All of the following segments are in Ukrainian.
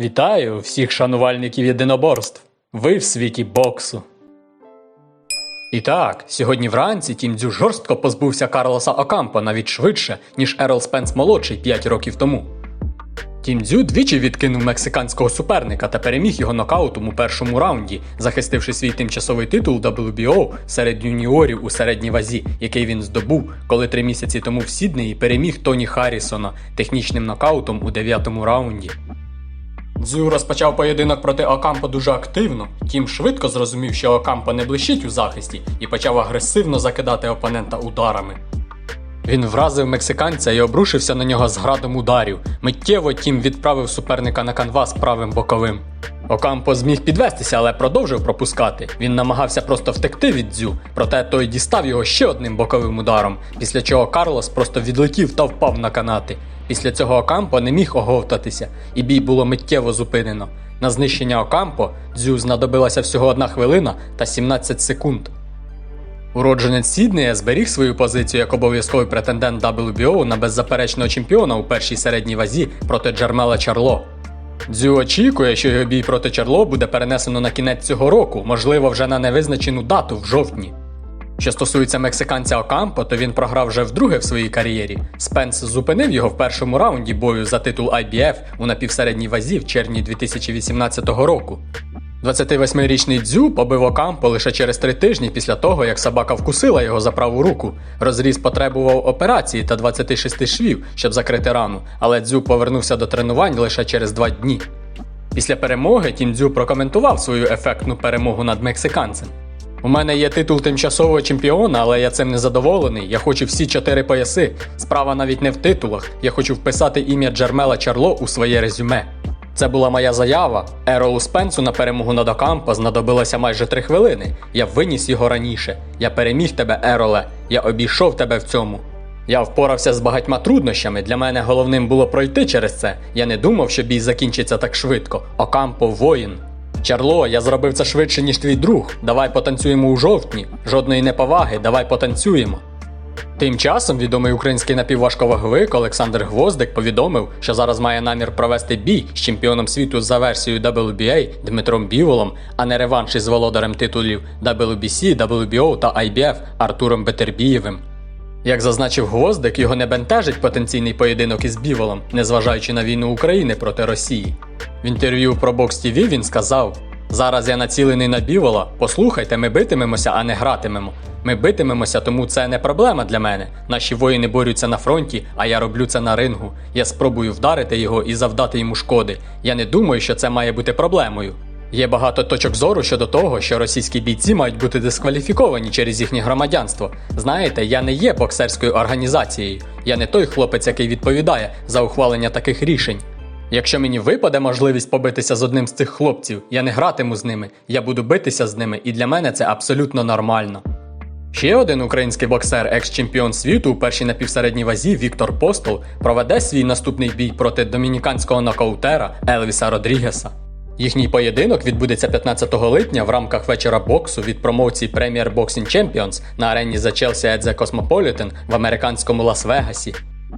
Вітаю всіх шанувальників єдиноборств. Ви в світі боксу. І так, сьогодні вранці Тім Дзю жорстко позбувся Карлоса Окампо навіть швидше, ніж Ерол Спенс молодший 5 років тому. Тім Дзю двічі відкинув мексиканського суперника та переміг його нокаутом у першому раунді, захистивши свій тимчасовий титул WBO серед юніорів у середній вазі, який він здобув, коли три місяці тому в Сіднеї переміг Тоні Харрісона технічним нокаутом у дев'ятому раунді. Дзю розпочав поєдинок проти Окампо дуже активно, тім швидко зрозумів, що Окампо не блищить у захисті і почав агресивно закидати опонента ударами. Він вразив мексиканця і обрушився на нього з градом ударів. Миттєво тім відправив суперника на канвас правим боковим. Окампо зміг підвестися, але продовжив пропускати. Він намагався просто втекти від дзю, проте той дістав його ще одним боковим ударом, після чого Карлос просто відлетів та впав на канати. Після цього Окампо не міг оговтатися, і бій було миттєво зупинено. На знищення Окампо дзю знадобилася всього одна хвилина та 17 секунд. Уродженець Сіднея зберіг свою позицію як обов'язковий претендент WBO на беззаперечного чемпіона у першій середній вазі проти Джермела Чарло. Дзю очікує, що його бій проти Чарло буде перенесено на кінець цього року, можливо, вже на невизначену дату в жовтні. Що стосується мексиканця Окампо, то він програв вже вдруге в своїй кар'єрі. Спенс зупинив його в першому раунді бою за титул IBF у напівсередній вазі в червні 2018 року. 28-річний Дзю побив Окампо лише через три тижні після того, як собака вкусила його за праву руку. Розріз потребував операції та 26 швів, щоб закрити рану, але Дзю повернувся до тренувань лише через два дні. Після перемоги Тім Дзю прокоментував свою ефектну перемогу над мексиканцем. У мене є титул тимчасового чемпіона, але я цим не задоволений. Я хочу всі чотири пояси. Справа навіть не в титулах. Я хочу вписати ім'я Джермела Чарло у своє резюме. Це була моя заява. Еролу Спенсу на перемогу над Окампо знадобилося майже три хвилини. Я виніс його раніше. Я переміг тебе, Ероле. Я обійшов тебе в цьому. Я впорався з багатьма труднощами. Для мене головним було пройти через це. Я не думав, що бій закінчиться так швидко. Окампо воїн. Чарло, я зробив це швидше, ніж твій друг. Давай потанцюємо у жовтні. Жодної неповаги, давай потанцюємо. Тим часом відомий український напівважковаговик Олександр Гвоздик повідомив, що зараз має намір провести бій з чемпіоном світу за версією WBA Дмитром Біволом, а не реванш із володарем титулів WBC, WBO та IBF Артуром Бетербієвим. Як зазначив Гвоздик, його не бентежить потенційний поєдинок із Біволом, незважаючи на війну України проти Росії. В інтерв'ю про Box TV він сказав: Зараз я націлений на Бівола. Послухайте, ми битимемося, а не гратимемо. Ми битимемося, тому це не проблема для мене. Наші воїни борються на фронті, а я роблю це на рингу. Я спробую вдарити його і завдати йому шкоди. Я не думаю, що це має бути проблемою. Є багато точок зору щодо того, що російські бійці мають бути дискваліфіковані через їхнє громадянство. Знаєте, я не є боксерською організацією. Я не той хлопець, який відповідає за ухвалення таких рішень. Якщо мені випаде можливість побитися з одним з цих хлопців, я не гратиму з ними, я буду битися з ними, і для мене це абсолютно нормально. Ще один український боксер, екс-чемпіон світу у першій напівсередній вазі Віктор Постол проведе свій наступний бій проти домініканського нокаутера Елвіса Родрігеса. Їхній поєдинок відбудеться 15 липня в рамках вечора боксу від промоції Premier Boxing Champions на арені за at the Cosmopolitan в американському Лас-Вегасі.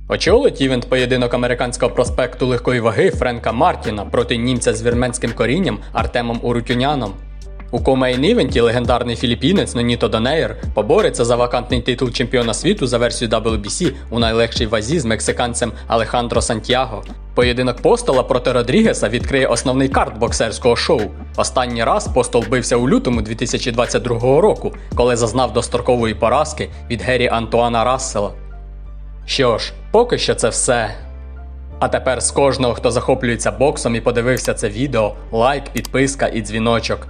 Очолить івент поєдинок американського проспекту легкої ваги Френка Мартіна проти німця з вірменським корінням Артемом Урутюняном. У комейн-івенті легендарний філіппінець Ноніто Донеєр побореться за вакантний титул чемпіона світу за версією WBC у найлегшій вазі з мексиканцем Алехандро Сантьяго. Поєдинок Постола проти Родрігеса відкриє основний карт боксерського шоу. Останній раз Постол бився у лютому 2022 року, коли зазнав дострокової поразки від Гері Антуана Рассела. Що ж, поки що це все. А тепер з кожного, хто захоплюється боксом і подивився це відео, лайк, підписка і дзвіночок.